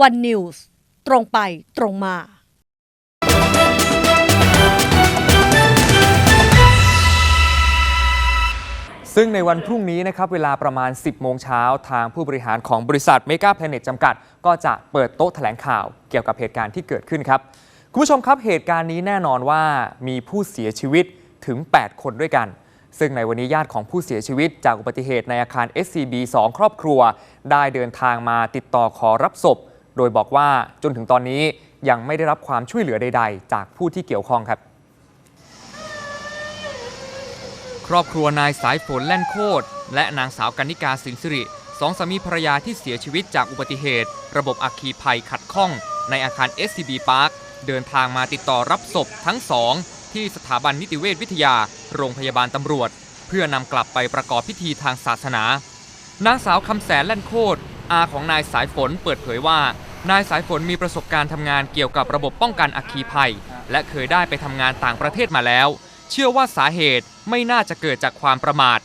วันนิวส์ตรงไปตรงมาซึ่งในวันพรุ่งนี้นะครับเวลาประมาณ 10 โมงเช้าทางผู้บริหารของบริษัทเมกา p l a n e t จำกัด ก็จะเปิดโต๊ะแถลงข่าวเกี่ยวกับเหตุการณ์ที่เกิดขึ้นครับ คุณผู้ชมครับเหตุการณ์นี้แน่นอนว่ามีผู้เสียชีวิตถึง 8 คนด้วยกัน ซึ่งในวันนี้ญาติของผู้เสียชีวิตจากอุบัติเหตุในอาคาร SCB 2 ครอบครัว ได้เดินทางมาติดต่อขอรับศพ โดยบอกว่าจนถึงตอนนี้ยังไม่ได้รับความช่วยเหลือใด ๆ จากผู้ที่เกี่ยวข้องครับ ครอบครัวนายสายฝนแล่นโคตรและนางสาวกนิกาสินสิริสองสามีภรรยาที่เสียชีวิตจากอุบัติเหตุ ระบบอัคคีภัยขัดข้อง ในอาคาร SCB Park เดินทางมาติดต่อรับศพทั้งสองที่สถาบันนิติเวชวิทยา โรงพยาบาลตำรวจ เพื่อนำกลับไปประกอบพิธีทางศาสนา นางสาวคำแสนแล่นโคตร อาของนายสายฝนเปิดเผยว่า นายสายฝนมีประสบการณ์ทำงานเกี่ยวกับระบบป้องกันอัคคีภัย และเคยได้ไปทำงานต่างประเทศมาแล้ว เชื่อว่าสาเหตุไม่น่าจะเกิดจากความประมาท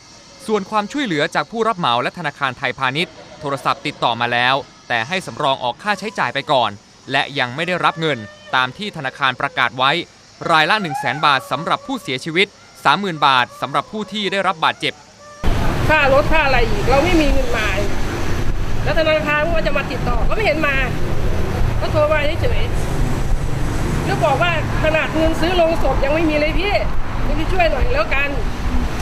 ส่วนความช่วยเหลือจากผู้รับเหมาและธนาคารไทยพาณิชย์ โทรศัพท์ติดต่อมาแล้ว แต่ให้สำรองออกค่าใช้จ่ายไปก่อน และยังไม่ได้รับเงิน ตามที่ธนาคารประกาศไว้ รายละ 1 0 0 0 0แบาทสำหรับผู้เสียชีวิต 30,000 บาทสำหรับผู้ที่ได้รับบาดเจ็บ ค่ารถค่าอะไรอีก เราไม่มีเงินมา แล้วธนาคารว่าจะมาติดต่อก็ไม่เห็นมา ก็โทรมาเฉยๆแล้วบอกว่าขนาดเงินซื้อโลงศพยังไม่มีเลยพี่พี่ช่วยหน่อยแล้วกัน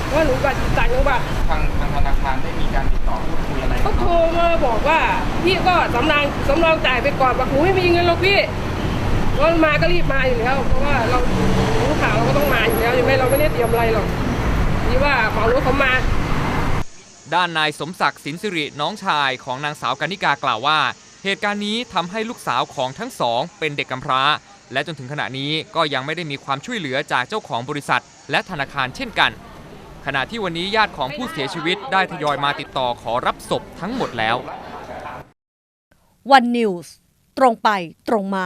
เพราะว่าหนูบัตรต่างจังหวัดทางทางธนาคารได้มีการติดต่อพูดคุยอะไรเขาโทรมาบอกว่าพี่ก็สำรองสำรองจ่ายไปก่อนบอกหนูไม่มีเงินหรอกพี่รถมาก็รีบมาอยู่แล้วเพราะว่าเรารู้ข่าวเราก็ต้องมาอยู่แล้วยังไม่เราไม่ได้เตรียมอะไรหรอกนี่ว่าเหมารถเขามา ด้านนายสมศักดิ์สินสิริน้องชายของนางสาวกนิกากล่าวว่า เหตุการณ์นี้ทำให้ลูกสาวของทั้งสองเป็นเด็กกำพร้า และจนถึงขณะนี้ก็ยังไม่ได้มีความช่วยเหลือจากเจ้าของบริษัท และธนาคารเช่นกัน ขณะที่วันนี้ญาติของผู้เสียชีวิตได้ทยอยมาติดต่อขอรับศพทั้งหมดแล้ว วันนิวส์ตรงไปตรงมา